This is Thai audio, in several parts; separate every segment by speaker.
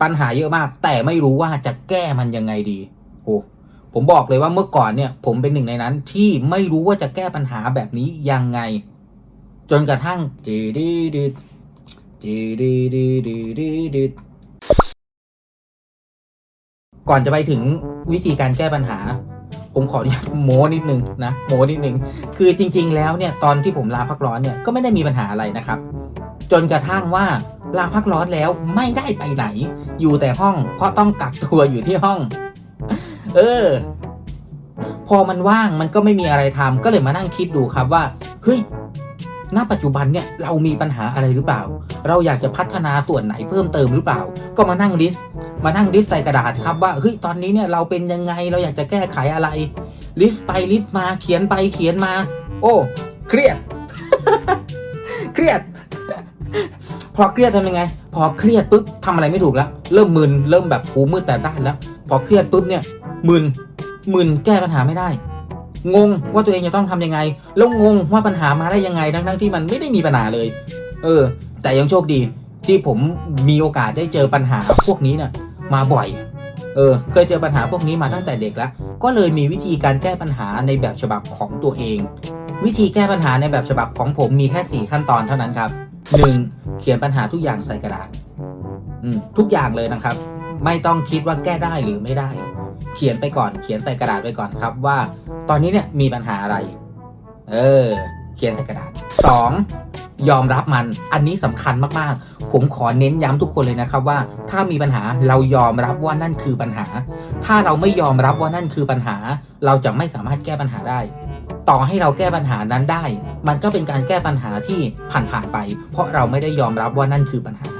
Speaker 1: ปัญหาเยอะมาก แต่ไม่รู้ว่าจะแก้มันยังไงดีโอ้ผมบอกเลยว่าเมื่อก่อนเนี่ย ผมเป็นหนึ่งในนั้นที่ไม่รู้ว่าจะแก้ปัญหาแบบนี้ยังไง จนกระทั่งจีดีดีจีดีดีดีดีดีก่อนจะไปถึงวิธีการแก้ปัญหา ผมขออนุญาตโม้นิดนึงนะโม้นิดนึงคือจริง ๆ แล้วเนี่ยตอนที่ผมลาพักร้อนเนี่ยก็ไม่ได้มีปัญหาอะไรนะครับ จนกระทั่งว่า ลาพักร้อนแล้วไม่ได้ไปไหน อยู่แต่ห้องเพราะต้องกักตัวอยู่ที่ห้อง เออ พอมันว่างมันก็ไม่มีอะไรทำก็เลยมานั่งคิดดูครับว่าเฮ้ยณปัจจุบันเนี่ยเรามีปัญหาอะไรหรือเปล่า เราอยากจะพัฒนาส่วนไหนเพิ่มเติมหรือเปล่า ก็มานั่งลิสต์มานั่งลิสต์ใส่กระดาษครับว่าเฮ้ยตอนนี้เนี่ยเราเป็นยังไงเราอยากจะแก้ไขอะไร ลิสต์ไปลิสต์มาเขียนไปเขียนมา โอ้ เครียด เครียด พอเครียดทำยังไง พอเครียดปุ๊บทำอะไรไม่ถูกแล้ว เริ่มมึนเริ่มแบบหูมืดแปดด้านแล้ว พอเครียดปุ๊บเนี่ยมึนมึนแก้ปัญหาไม่ได้ งงว่าตัวเองจะต้องทำยังไง แล้วงงว่าปัญหามาได้ยังไงทั้งๆที่มันไม่ได้มีปัญหาเลย เออ แต่ยังโชคดี ที่ผมมีโอกาสได้เจอปัญหาพวกนี้เนี่ยมาบ่อย เออ เคยเจอปัญหาพวกนี้มาตั้งแต่เด็กแล้ว ก็เลยมีวิธีการแก้ปัญหาในแบบฉบับของตัวเอง วิธีแก้ปัญหาในแบบฉบับของผมมีแค่ 4 ขั้นตอนเท่านั้นครับ 1. เขียนปัญหาทุกอย่างใส่กระดาษทุกอย่างเลยนะครับ ไม่ต้องคิดว่าแก้ได้หรือไม่ได้ เขียนไปก่อน เขียนใส่กระดาษไปก่อนครับว่า ตอนนี้เนี่ยมีปัญหาอะไร เออ เขียนใส่กระดาษ 2. ยอมรับมันอันนี้สำคัญมากๆ ผมขอเน้นย้ำทุกคนเลยนะครับว่า ถ้ามีปัญหาเรายอมรับว่านั่นคือปัญหา ถ้าเราไม่ยอมรับว่านั่นคือปัญหา เราจะไม่สามารถแก้ปัญหาได้ ต่อให้เราแก้ปัญหานั้นได้ มันก็เป็นการแก้ปัญหาที่ผ่านๆไป เพราะเราไม่ได้ยอมรับว่านั่นคือปัญหา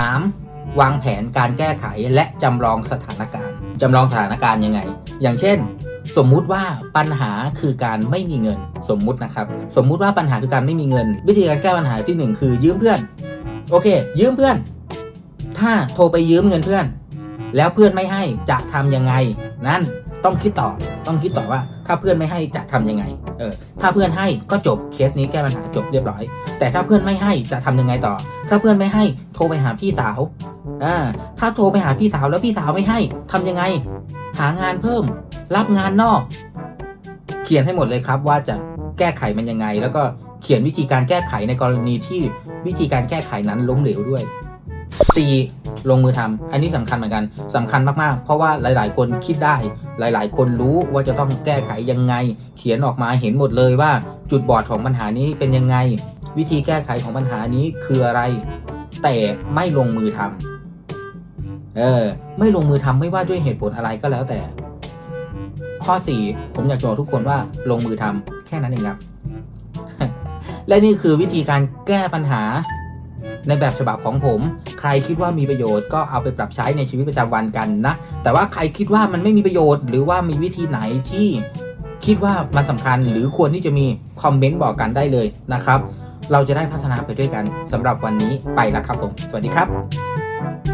Speaker 1: 3. วางแผนการแก้ไขและจำลองสถานการณ์จำลองสถานการณ์ยังไง อย่างเช่น สมมุติว่าปัญหาคือการไม่มีเงิน สมมุตินะครับ สมมุติว่าปัญหาคือการไม่มีเงิน วิธีการแก้ปัญหาที่หนึ่งคือยืมเพื่อน โอเค ยืมเพื่อน ถ้าโทรไปยืมเงินเพื่อน แล้วเพื่อนไม่ให้จะทำยังไง นั่น ต้องคิดต่อต้องคิดต่อว่า ถ้าเพื่อนไม่ให้จะทำยังไงเออถ้าเพื่อนให้ก็จบเคสนี้แก้ปัญหาจบเรียบร้อย แต่ถ้าเพื่อนไม่ให้จะทำยังไงต่อ ถ้าเพื่อนไม่ให้โทรไปหาพี่สาวอ่าถ้าโทรไปหาพี่สาวแล้วพี่สาวไม่ให้ทำยังไง หางานเพิ่ม รับงานนอก เขียนให้หมดเลยครับว่าจะแก้ไขมันยังไง แล้วก็เขียนวิธีการแก้ไขในกรณีที่วิธีการแก้ไขนั้นล้มเหลวด้วย ตีลงมือทำอันนี้สำคัญเหมือนกันสำคัญมากๆ เพราะว่าหลาย ๆ คนคิดได้ หลาย ๆ คนรู้ว่าจะต้องแก้ไขยังไง เขียนออกมาเห็นหมดเลยว่าจุดบอดของปัญหานี้เป็นยังไง วิธีแก้ไขของปัญหานี้คืออะไร แต่ไม่ลงมือทำเออ ไม่ลงมือทำไม่ว่าด้วยเหตุผลอะไรก็แล้วแต่ ข้อ4ผมอยากจะบอกทุกคนว่าลงมือทำแค่นั้นเองครับ และนี่คือวิธีการแก้ปัญหา ในแบบฉบับของผม ใครคิดว่ามีประโยชน์ก็เอาไปปรับใช้ในชีวิตประจำวันกันนะ แต่ว่าใครคิดว่ามันไม่มีประโยชน์ หรือว่ามีวิธีไหนที่คิดว่ามันสำคัญหรือควรที่จะมีคอมเมนต์บอกกันได้เลยนะครับ เราจะได้พัฒนาไปด้วยกันสำหรับวันนี้ไปแล้วครับผม สวัสดีครับ